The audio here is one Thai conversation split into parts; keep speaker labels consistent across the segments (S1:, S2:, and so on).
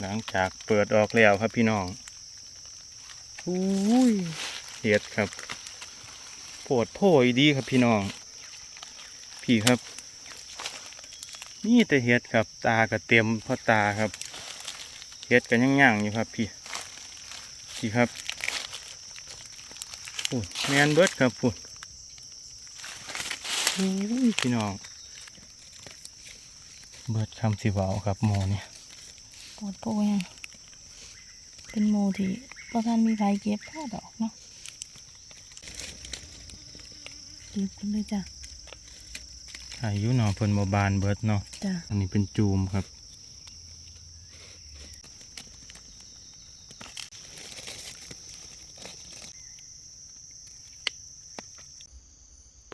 S1: หลังจากเปิดออกแล้วครับพี่น้องอุ้ยเห็ดครับปวดโพยดีครับพี่น้อง พี่ครับ นี่แต่เห็ดครับ ตาก็เต็มเพราะตาครับเห็ดกันย่างๆอยู่ครับพี่พี่ครับปุ่นแมนเบิร์ดครับปุ่นอุ้ยพี่น้อง เบิร์ดคำสิเวาครับโมเนี่ย
S2: ปวดโพยังเป็นโมที่ก็ท่านมีไฟเก็บผ้าดอกเนาะเก็บกันเลยจ้ะ
S1: อายุหนอเพิ่นโมบานเบิร์ดเนาะ
S2: จ้ะ
S1: อันนี้เป็นจูมครับ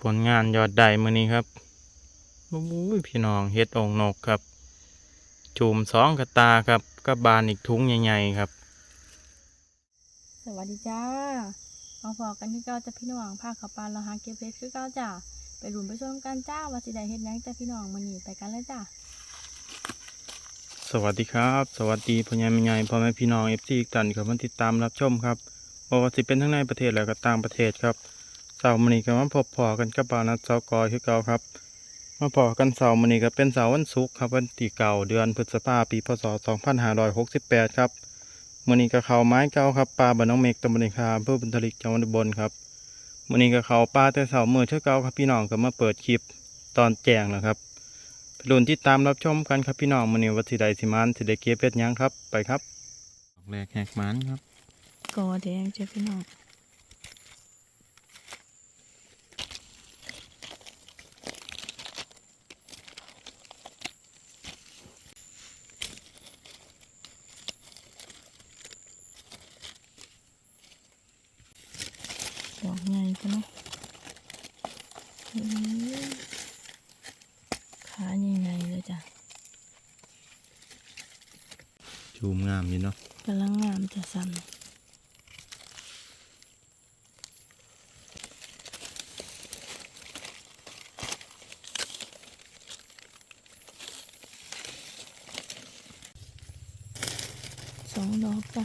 S1: ผลงานยอดใดมือนี้ครับโอ้ยพี่น้องเฮ็ดองค์นกครับ จูมสองกระตาครับกับบานอีกทุ้งใหญ่ๆครับ
S2: สวัสดีจ้ามาพอกันที่เก้าจ้ะพี่น้องภาคเขาปานเราหาเก็บเพชรคือเก้าจ้ะไปรุนไปชมกันจ้าว่าสิได้เฮ็ดหยังจ้ะพี่น้องมื้อนี้ไปกันเลยจ้ะ
S1: สวัสดีครับ สวัสดีพ่อใหญ่แม่ใหญ่พ่อแม่พี่น้องเอฟซีทุกท่านครับมาติดตามรับชมครับบ่ว่าสิเป็นทั้งในประเทศและก็ต่างประเทศครับเสาร์มื้อนี้ก็มาพบพอกันกับบาวนัดเสากอยคือเก่าครับ มาพอกันเสาร์มื้อนี้ก็เป็นเสาร์วันศุกร์ครับวันที่เก่าเดือนพฤษภาปีพศ 2568 ครับมื้อนี้ก็เข้าไม้เก่าครับป่าบ้านน้องเมกตำบลในคาอำเภอบุญทลิกจังหวัดอุบลครับมื้อนี้ก็เข้าป่าแต่เสาร์มื้อเช้าเก่าครับพี่น้องก็มาเปิดคลิปตอนแจ้งแล้วครับรุ่นที่ตามรับชมกันครับพี่น้องมือนี้วัดสิไดสิมานสิไดเก็บเป็ดหยังครับไปครับดอกแรกแหกมันครับ
S2: กอแดงจ้ะพี่น้องดอกใหญ่ปะเนาะอื้อขาใหญ่ๆเลยจ้ะ
S1: จูมงามอยู่เนาะ
S2: กำลังงามจะสั่นสองดอกจ้ะ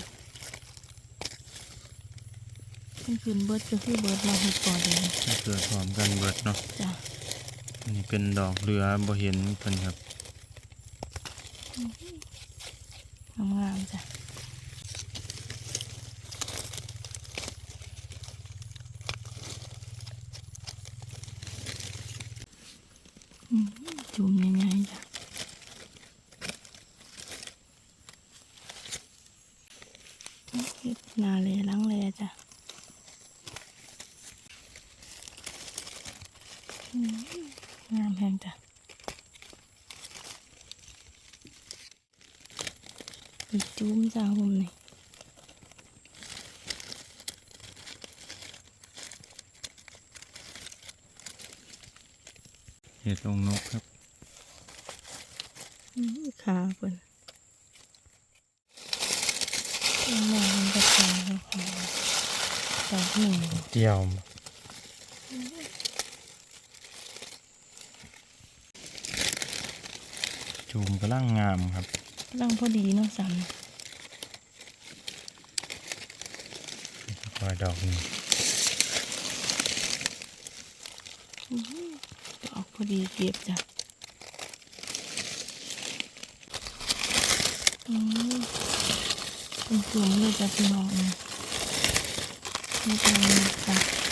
S2: ขึ้นขึ้นเบิดก็คือเบิดเราเห็ดก่อนเลย
S1: เกิดพร้อมกันเบิดเนาะ
S2: จ้ะ
S1: อันนี้เป็นดอกเรือบ่เห็นเพิ่นครับ
S2: งามๆจ้ะอืมจุ่มใหญ่ๆจ้ะเฮ็ดหนาเลหลังเลจ้ะอืมงามแพงจ้ะ อีกจุ้มจ้าผมนี่
S1: เห็ดองนกครับ
S2: อื้อขาเพิ่นมองมันก็ขาเขาขาดอกหนึ่ง
S1: เดี่ยวจูมกำลังงามครับ
S2: ร่างพอดีเนาะสัน
S1: คอยดอกหนึง
S2: ดอกพอดีเก็บจ้ะอืมเป็นจุ่มเลยจ้ะพี่น้องนี่ไม่เป็นไรจ้ะ
S1: แ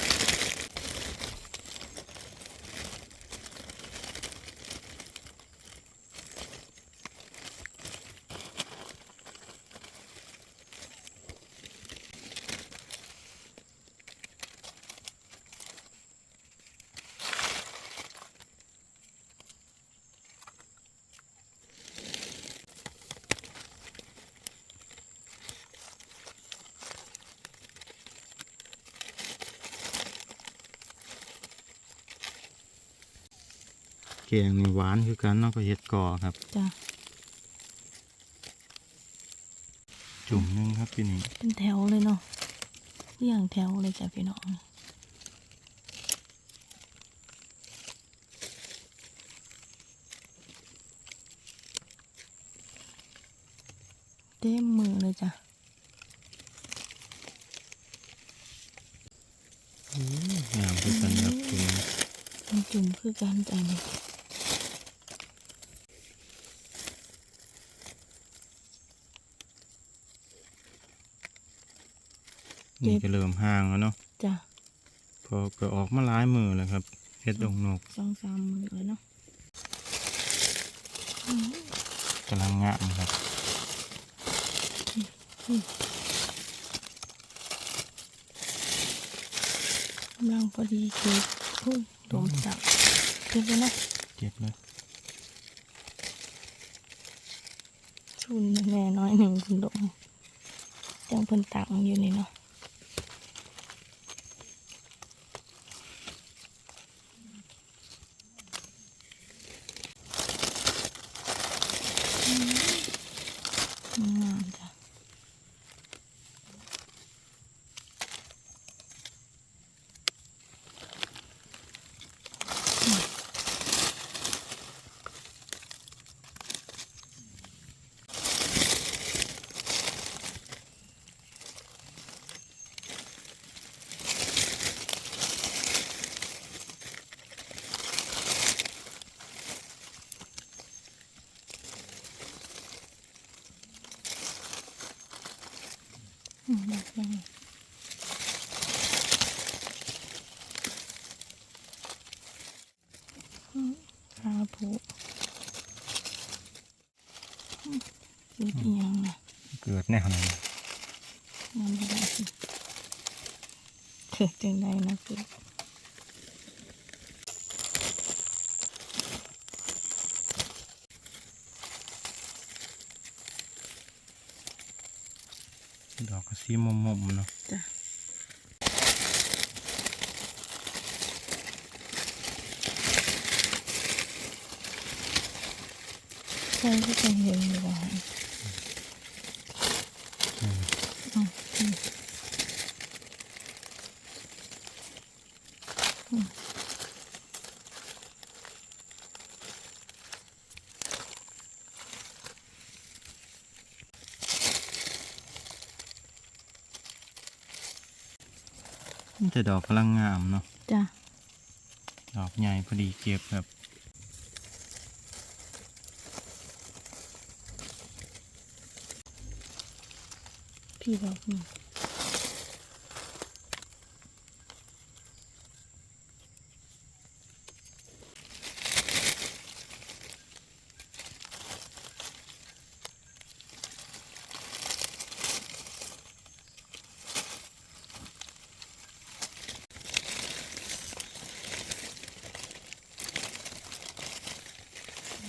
S1: งนี่หวานคือกันเนาะก็เห็ดก่อครับ
S2: จ้ะ
S1: จุ่มหนึงครับพี่นี่
S2: เป็นแถวเลยเนาะเรียงแถวเลยจ้ะพี่น้องต็มมือเลยจ้ะ
S1: งามคือกันครับคุณ
S2: มันจุ่มคือกันจ้ะนี่
S1: นี่ก็เริ่มห่างแล้วเนาะ
S2: จ้ะ
S1: พอก็ออกมาหลายมือแล้วครับเฮ็ดดงนก
S2: สองสามมือเลยเนาะ
S1: กำลังงามครับ
S2: กำลังพอดีเก็บอุ้ยโดมจับเก็บเลยนะ
S1: เจ็บเลย
S2: ชุนแน่น้อยหนึ่งคุณดงจังเพิ่นตักอยู่นี่เนาะอืมงามจ้ะ อืมแบบยังอืมขาผูอืมเกิดยังนะ
S1: เกิดแน่ขนาดน
S2: มันไม่ได้เกิดจังใดนะเกิด
S1: ดอกก็สีมุมๆเนาะ
S2: จ้ะใช่ก็จะเห็นอยู่ว่า มั
S1: นจะดอกกำลังงามเนาะ
S2: จ้ะ
S1: ดอกใหญ่พอดีเก็บครับ
S2: พี่บอกนี่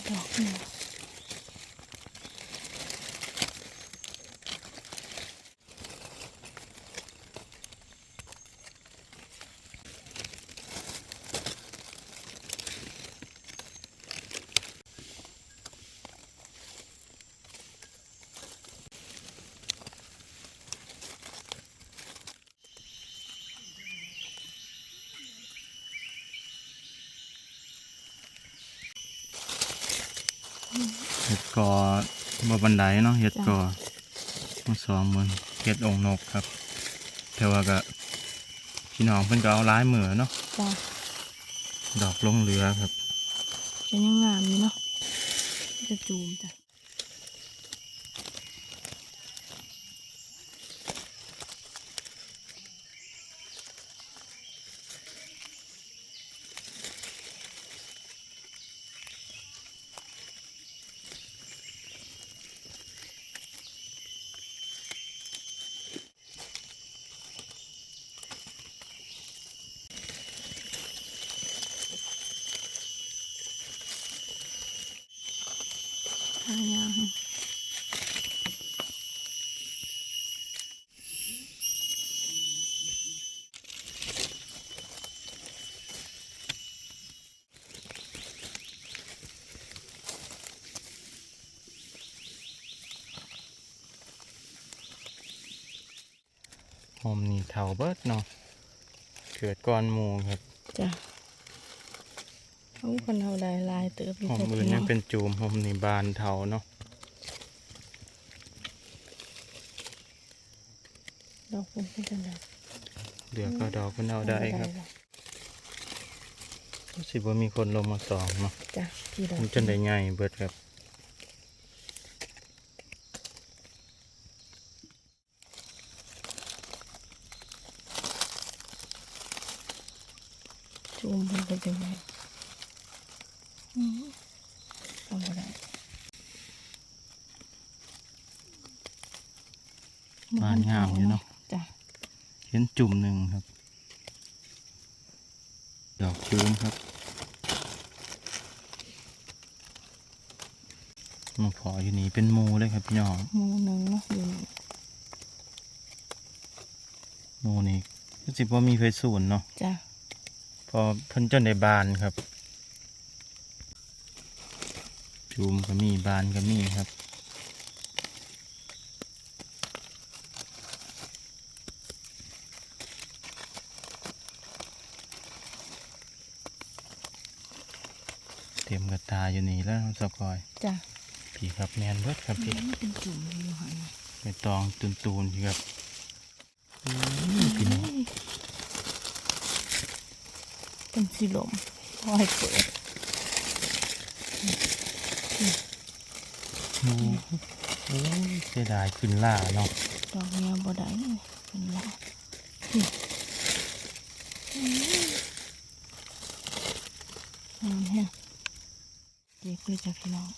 S2: ดอกนี่
S1: เห็ดกอบ่บันไดเนาะเห็ดกอมาสองมือเห็ดองค์นกครับแต่ว่าก็พี่น้องเพิ่นก็เอาหลายมือเนาะ
S2: จ้ะ
S1: ดอกลงเรือครับ
S2: เป็นยังงามอยู่เนาะจะจูมจ้ะ
S1: อมนี่เทาเบิดเนาะเกิดก้อนหมูครับ
S2: จ้ะโอ้คนเทาลายลายเติบ
S1: หอม
S2: มื
S1: อยั
S2: ง
S1: เป็นจูมหอมนี่บานเทาเนาะ
S2: ดอกคุณไม่ได้
S1: เหลือก็ดอกคุณเทาได้ครับสิบ่ามีคนลงมาสองเนาะ
S2: จ้ะพี่ดอก
S1: มันจนได้ง่ายเบิดครับ
S2: บา
S1: นงามอยู่เนาะ
S2: จ้ะ
S1: เห็นจุ่มหนึ่งครับ ดอกจูมครับมาพออยู่นี่เป็นหมูเลยครับพี่น้อง
S2: หมูหนึงเนาะอยู่นี่
S1: หมูนี่รู้สึกว่ามีไฟสูนเนาะ
S2: จ้ะ
S1: พอเพิ่นจนได้บานครับจูมก็มีบานก็มีครับ เตรียมกระตา อยู่นี่แล้วสกอย
S2: จ้ะ
S1: พี่ครับแมนเบิดครับพี่
S2: มันเป็นจุ่มอยู่หั่นน่ะ
S1: ไม่ตองตูนตูนๆพี่ครับอื้อพี่น้อง
S2: เป็นสีลมคอยเปิด
S1: โอ้โอ้ยเสียดายขึ้นล่าเนาะ
S2: ดอกเนี้ยบ่ได้เป็นละอืมฮะเด็กเลยจ้ะพี่น้อง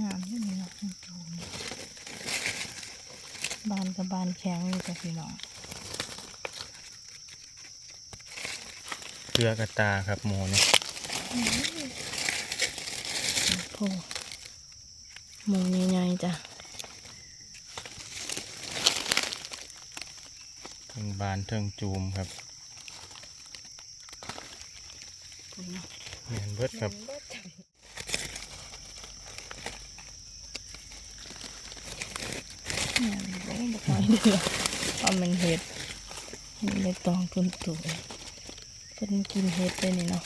S2: งามอยู่นี่เนาะจูมบานกับบานแข็งอยู่จ้ะพี่น้อง
S1: เก ลือกระตาครับหมูนี่
S2: โอ้หมูใหญ่ๆจ้ะ
S1: เทิงบานเทิงจูมครับแมนเบิดครับ
S2: เนี่ยบ่บ่ค่อยเดือเพราะมันเห็ดมันเลยตองตุนตุน เพิ่นกินเห็ดเลยนี่เนาะ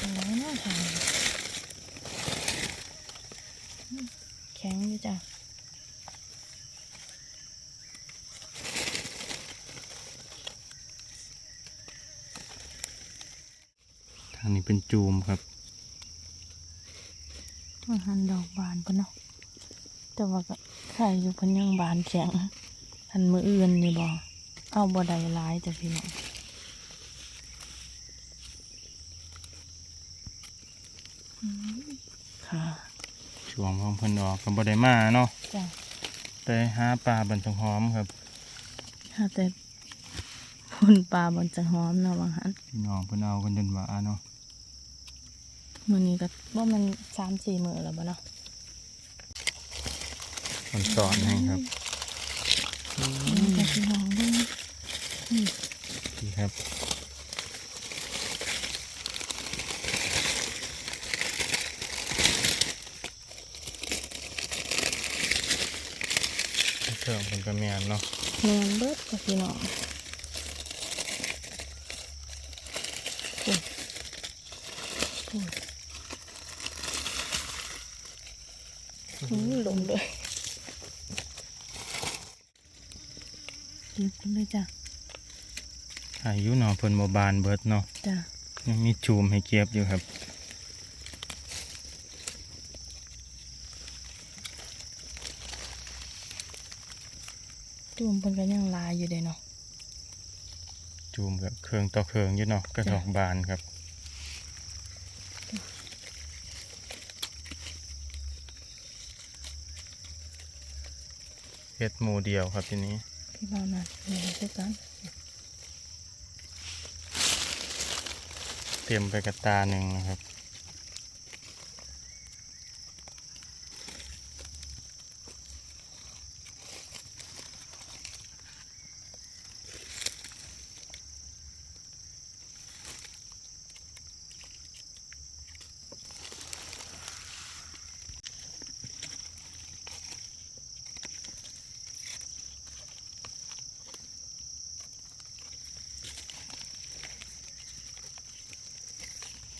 S2: อะไรเนาะทางแข็งอยู่จ้ะ
S1: ทางนี้เป็นจูมครับ
S2: อาหารดอกบานปะเนาะ แต่ว่าก็ไข่อยู่เพันยังบานแข็งอันมืออื่นนี่บ่เอาบ่ได้หลายจ้ะพี่น้องอืมค่ะ
S1: ช่วงของเพิ่นออกก็บ่ได้มาเนาะ
S2: จ้ะ
S1: ไปหาปลาบันทองหอมครับ
S2: ถ้าแต่พ่นปลาบนจะหอมเนาะบางหัน
S1: พี่น้องเพิ่นเอากันจนว่าเนาะ
S2: มื้อนี้ก็ว่ามันสามสี่มื้อแล้วบ่เนาะ
S1: เพิ่นสอนให้ครับ
S2: นี่ก็พี่น้องเด้อ
S1: พี่ครับเครื่องเพิ่นก็แม่นเนาะ
S2: แม่นเบิดกับพี่น้องโอ้ยโอ้ยอื้อลมเลย เก็บกันเลยจ้ะ
S1: อายุเนาะเพิ่นบ่บานเบิดเนาะ
S2: จ้ะ
S1: ยังมีจูมให้เก็บอยู่ครับ
S2: จุ่มเพิ่นก็ยังลายอยู่เด้เนาะ
S1: จูมกับเครื่องต่อเครื่องอยู่เนาะกระดอกบานครับเฮ็ดหมูเดียวครับทีนี้
S2: ที่บ้านน่ะเดี๋ยวช่วยกัน
S1: เตรียมไปกระตาหนึ่งนะครับ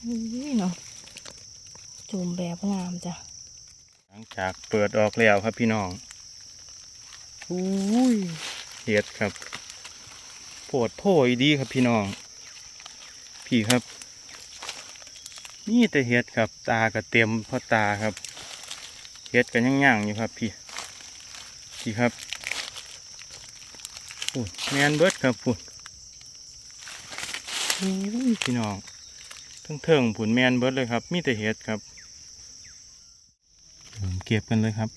S2: อุ้ยเนาะจูมแบบงามจ้ะ
S1: หลังจากเปิดออกแล้วครับพี่น้องอุ้ยเห็ดครับโผดโผยดีครับพี่น้อง พี่ครับ นี่แต่เห็ดครับ ตาก็เต็มเพราะตาครับเห็ดก็ยังย่างๆอยู่ครับพี่ พี่ครับปุ่นแมนเบิดครับปุ่นอุ้ยพี่น้อง ทั้งเทิงผุนแมนเบิดเลยครับ มีแต่เห็ดครับผมเก็บกันเลยครับ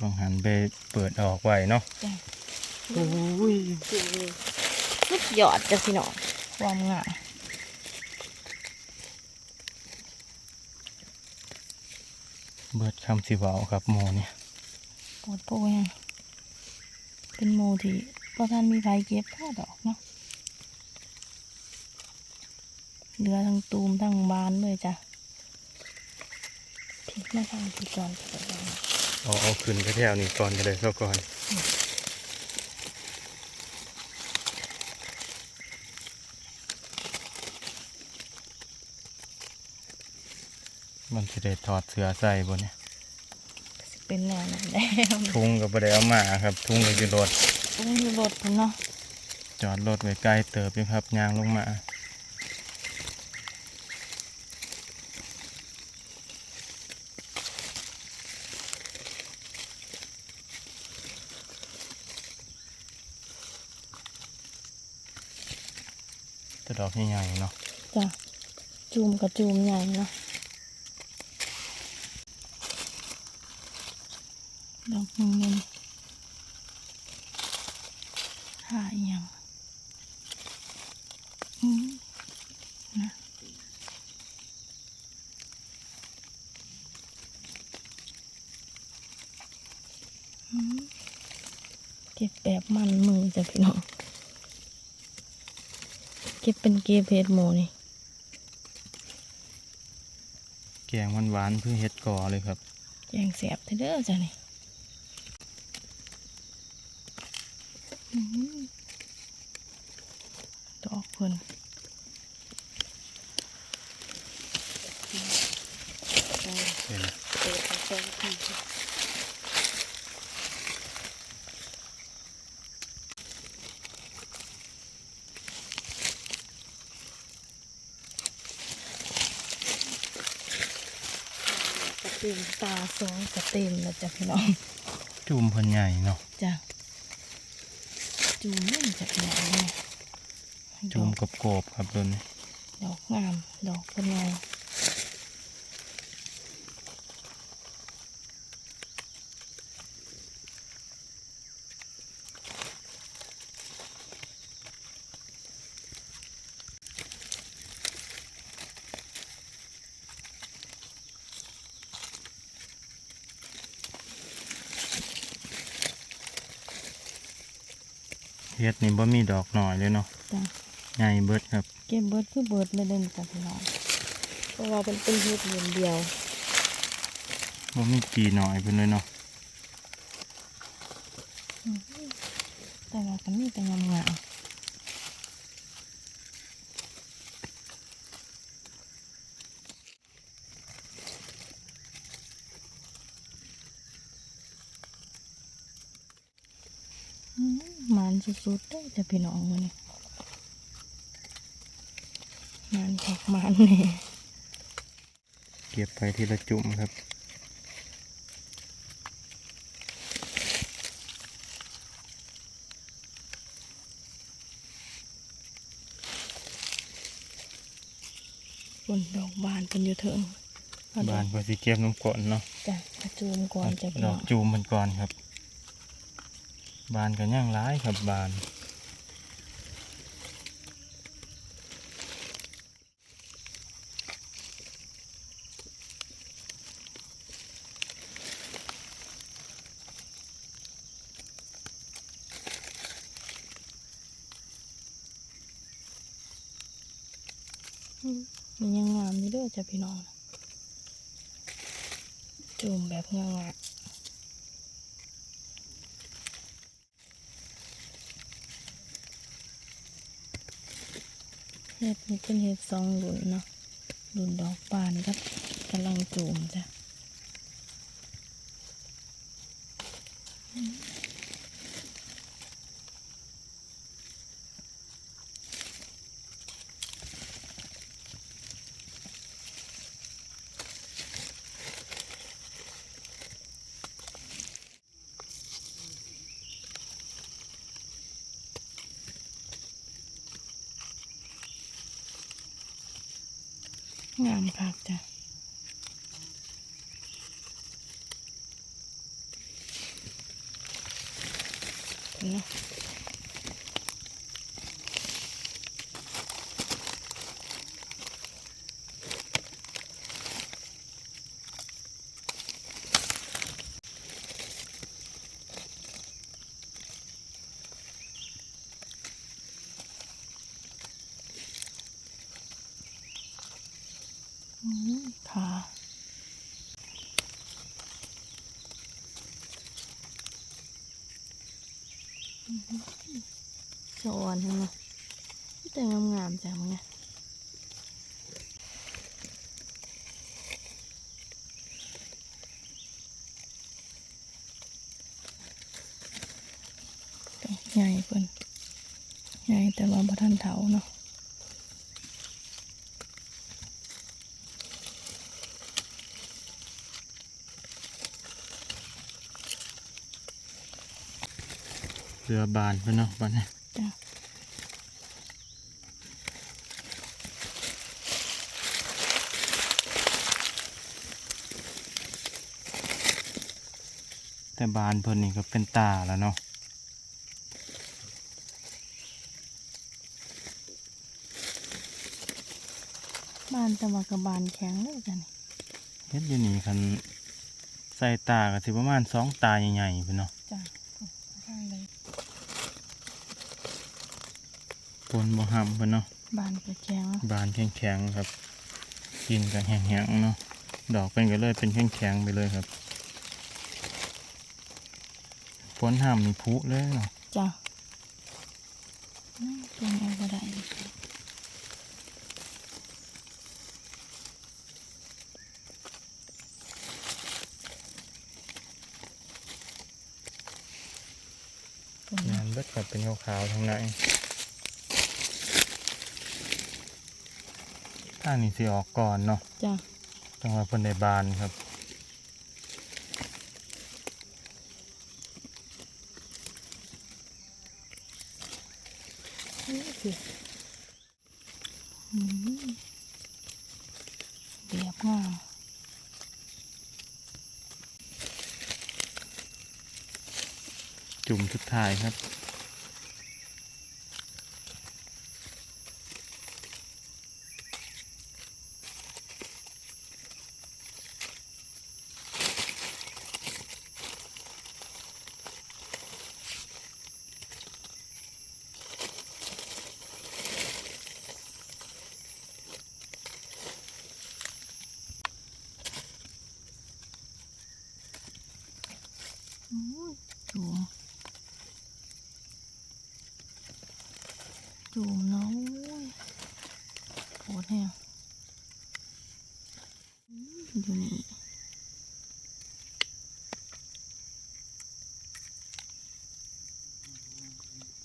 S1: ลองหันไปเปิดออกไว้เนาะ
S2: จ้ะ
S1: โอ้ย
S2: สุดยอดจ้ะพี่น้องความงาม
S1: เบิดคำสิเวาครับโมเนี่ย
S2: ปวดโพยังเป็นโมที่พอท่านมีไฟเก็บพ่อดอกเนาะเห ลือทั้งตูมทั้งบานเลยจ้ะพลิกมาทางที่ก่อนจะไปวาง
S1: เอาเอาขึ้นไปแถวนี้ก่อนก็เลยเข้าก่อนมันจะได้ถอดเสื้อใส่บนเนี่ย
S2: สิเป็นแนวนั้นแล้ว
S1: ทุงกับประเดี๋ยวมาครับ ทุงกับอยู่รถ
S2: ต้องอยู่รถพุ่นเนาะ
S1: จอดรถไว้ใกล้เติบอยู่ครับยางลงมา อกใหญ่ๆเนาะ
S2: จ้ะจูมกับจูมใหญ่เนาะดอกเงินหาอีหยังอืมนะอืมเก็บแบบมันมือจ้ะพี่น้อง เก็บเป็นเกเพชรโมนี่
S1: แกงหวานๆเพื่อเฮ็ดก่อเลยครับ
S2: แยงแสบเด้อจ้ะนี่อื้อหือดอกเพิ่น
S1: เห็น
S2: กระเต็มตาสองกระเต็มแล้ว จ้ะพี่น้อง
S1: จุ่มเพิ่นใหญ่เนาะ
S2: จ้ะจูมเล่นจากไหนเนี่ย
S1: จุ่มกับโกบครับตัวนี้
S2: ดอกงามดอกเป็นไง
S1: เฮ็ดนี่บ่มีดอกหน่อยเลยเนาะ
S2: จ้ะ
S1: ใหญ่เบิดครับ
S2: เก็บเบิดคือเบิดเลยเดินจ้ะพี่น้องเพราะว่าเป็นเป็นเฮ็ดเดียวเดียว
S1: บ่มีปีหน่อยเพิ่นเลยเนาะ
S2: แต่ว่าก็มีแต่งามงามอืมมัน สุดๆได้แต่พี่น้องมันนี่มันขอกมันนี่
S1: เก็บไปทีละจุ่มครับ
S2: คนดอกบานเป็นอยู่เถิงเอาด
S1: บ้า
S2: อนก
S1: ก็สิเก็บน้ำก่อนเนาะ
S2: จ้ะกระจูมก่อนจะพี่
S1: ด
S2: น้
S1: อ
S2: อกง
S1: จูมมันก่อนครับ บานก็ย่างร้ายครับบาน
S2: มันยังงามอยู่เด้อจ้ะพี่น้อง จูมแบบงามๆเห็ดนี่เป็นเห็ดสองหลุนเนาะรุ่นดอกบานครับกำลังจูมจ้ะ สะอ่อนใช่ไหมแต่งามๆจังไงใหญ่เพิ่นใหญ่แต่ว่าบ่ทันเถาเนาะ
S1: เรือบานเพิ่นเนาะบ้านนี้
S2: จ้ะ
S1: แต่บานเพิ่นนี่ก็เป็นตาแล้วเนาะ
S2: บ้านแต่ว่ากับบานแข็งเลยจ้ะนี่
S1: เฮ็ดอยู่นี่คันใส่ตาก็สิประมาณสองตาใหญ่ๆเพิ่นเนาะ
S2: จ้ะข้างเลย
S1: ปนบ่ห้ำเพิ่นเนาะ
S2: บานก็แข็ง
S1: บานแข็งๆครับ กินกันแห้งๆเนาะดอกเป็นก็เลยเป็นแข็งๆไปเลยครับฝนห้ามมีพุเลยเนาะ
S2: จ้ะอืมเป็นเอาก็ได้เลยเป็น
S1: งานเบิดกับเป็นขาวๆทั้งนั้น ถ้านี่สิออกก่อนเนาะ
S2: จ้ะ
S1: ต้องว่าเพิ่นได้บานครับ
S2: นี่สิอืมเรียบงาม
S1: จุ่มสุดท้ายครับ
S2: อืมจูมจูมเนาะโคตรแห้งอืมอยู่นี่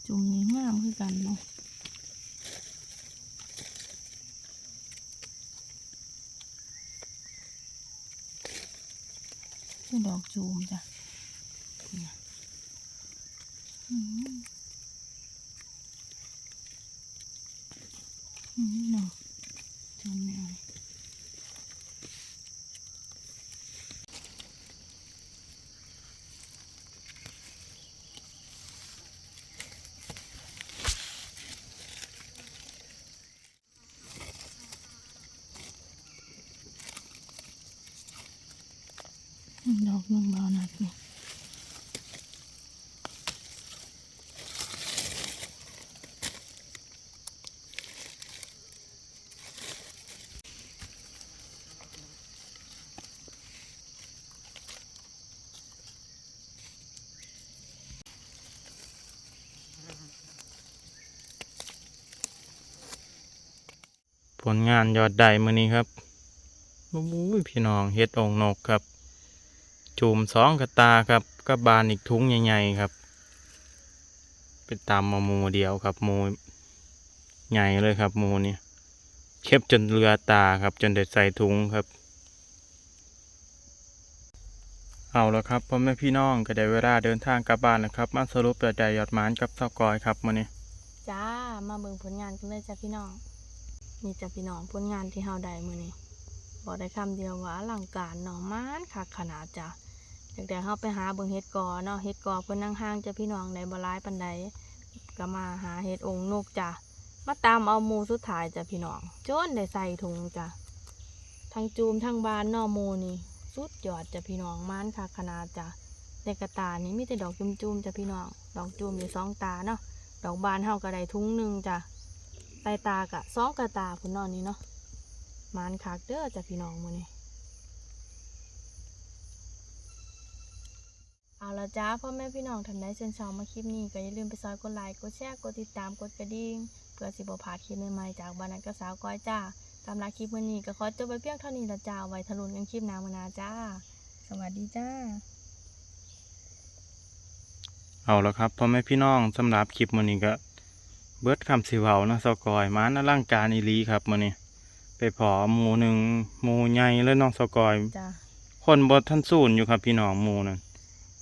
S2: จุ่มนี้งามคือกันเนาะ เป็นดอกจูมจ้ะนี่ยอืมอืมเนาะจูมเนี่ย ดอกนึงบานักนี่
S1: ผลงานยอดใดมือนี้ครับโอ้ยพี่น้องเฮ็ดองนกครับ จูมสองกระตาครับกับบานอีกทุ้งใหญ่ๆครับ เป็นตามมาหมูเดียวครับหมูใหญ่เลยครับหมูนี่เข็บจนเรือตาครับ จนได้ใส่ถุงครับ เอาแล้วครับพ่อแม่พี่น้องก็ได้เวลาเดินทางกลับบ้านแล้วครับ มาสรุปแต่ใดยอดหมานกับเสากอยครับมื้อนี้
S2: จ้ามาเบิ่งผลงานกันเลยจ้ะพี่น้องนี่จ้ะพี่น้องผลงานที่เฮาได้มื้อนี้บอกได้คำเดียวว่าอลังการเนาะมานคักขนาดจ้ะ ตั้งแต่เฮาไปหาเบิ่งเฮ็ดกอเนาะเฮ็ดกอเพิ่นนั่งห้างจ้ะพี่น้องในบ่หลายปานใดก็มาหาเฮ็ดองค์นกจ้ะมาตามเอาหมูสุดท้ายจ้ะพี่น้องจนได้ใส่ถุงจ้ะทั้งจูมทั้งบานนอหมูนี่สุดยอดจ้ะพี่น้องมานคักขนาดจ้ะในกระตานี่มีแต่ดอกจุ่มๆจ้ะพี่น้องดอกจุ่มอยู่สองตาเนาะดอกบานเฮาก็ได้ทุงหนึ่งจ้ะใต้ตากะสองกระตาพุ่นนอนนี้เนาะมานคักเด้อจ้ะพี่น้องมื้อนี้ เอาละจ้าพ่อแม่พี่น้องท่านใดเชิญชอบมาคลิปนี้ก็อย่าลืมไปซอยกดไลค์กดแชร์กดติดตามกดกระดิ่งเพื่อสิบ่พลาดคลิปใหม่ๆจากบ้านนักกบสาวก้อยจ้าตามลาคลิปมื้อนี้ก็ขอจบไปเพียงเท่านี้ละจ้าไว้ทะลุนกันคลิปหน้ามื้อหนาจ้า สวัสดีจ้า
S1: เอาแล้วครับพ่อแม่พี่น้องสำหรับคลิปมื้อนี้ก็เบิดคำสิเว้านะเสากอยหมานอลังการอีหลีครับมื้อนี้ไปพอหมูหนึ่งหมูใหญ่เลยน้องเสากอย
S2: จ้า
S1: คนบดท่านสูนอยู่ครับพี่น้องหมูนั่น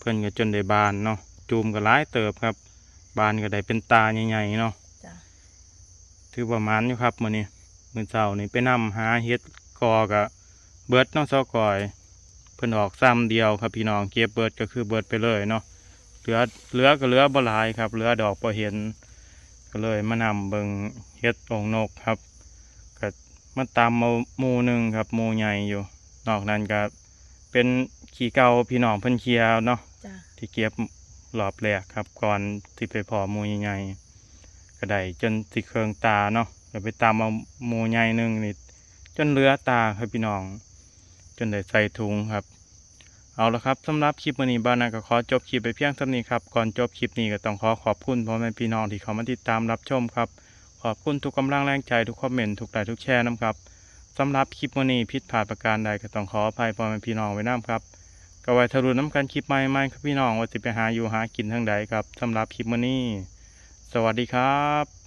S1: เพื่อนก็จนได้บานเนาะจูมก็ร้ายเติบครับ บานก็ได้เป็นตาใหญ่ๆเนาะ
S2: จ้า
S1: ถือประมาณอยู่ครับมื้อนี้มื้อเช้านี่ไปนำหาเฮ็ดกอกะเบิดเน้องซอกอย เพิ่นออกซ้ำเดียวครับพี่น้องเก็บเบิดก็คือเบิดไปเลยเนาะเหลือเหลือก็เหลือบ่หลายครับเหลือดอกบ่เห็น ก็เลยมานำเบิ่งเฮ็ดองนกครับก็มาตามเอาหมู่หนึงครับหมู่ใหญ่อยู่ นอกนั้นก็เป็นขี้เก่าพี่น้องเพิ่นเคลียร์เนาะ
S2: จ้า
S1: ที่เก็บรอบแรกครับ ก่อนที่ไปพอมูใหญ่ๆก็ได้จนสิเคืองตาเนาะแล้วไปตามเอามูใหญ่หนึ่งนี่จนเลือตาครับพี่น้อง จนได้ใส่ถุงครับ เอาละครับสำหรับคลิปวันนี้บ้านนาก็ขอจบคลิปไปเพียงเท่านี้ครับ ก่อนจบคลิปนี้ก็ต้องขอขอบคุณพ่อแม่พี่น้องที่เขามาติดตามรับชมครับ ขอบคุณทุกกำลังแรงใจทุกคอมเมนต์ทุกไลค์ทุกแชร์นะครับสำหรับคลิปวันนี้ผิดพลาดประการใดก็ต้องขออภัยพ่อแม่พี่น้องไว้น้ำครับ ก็ไว้ทะลุน้ำกันคลิปใหม่ๆครับพี่น้องว่าสิไปหาอยู่หากินทางใดครับสำหรับคลิปมื้อนี้ สวัสดีครับ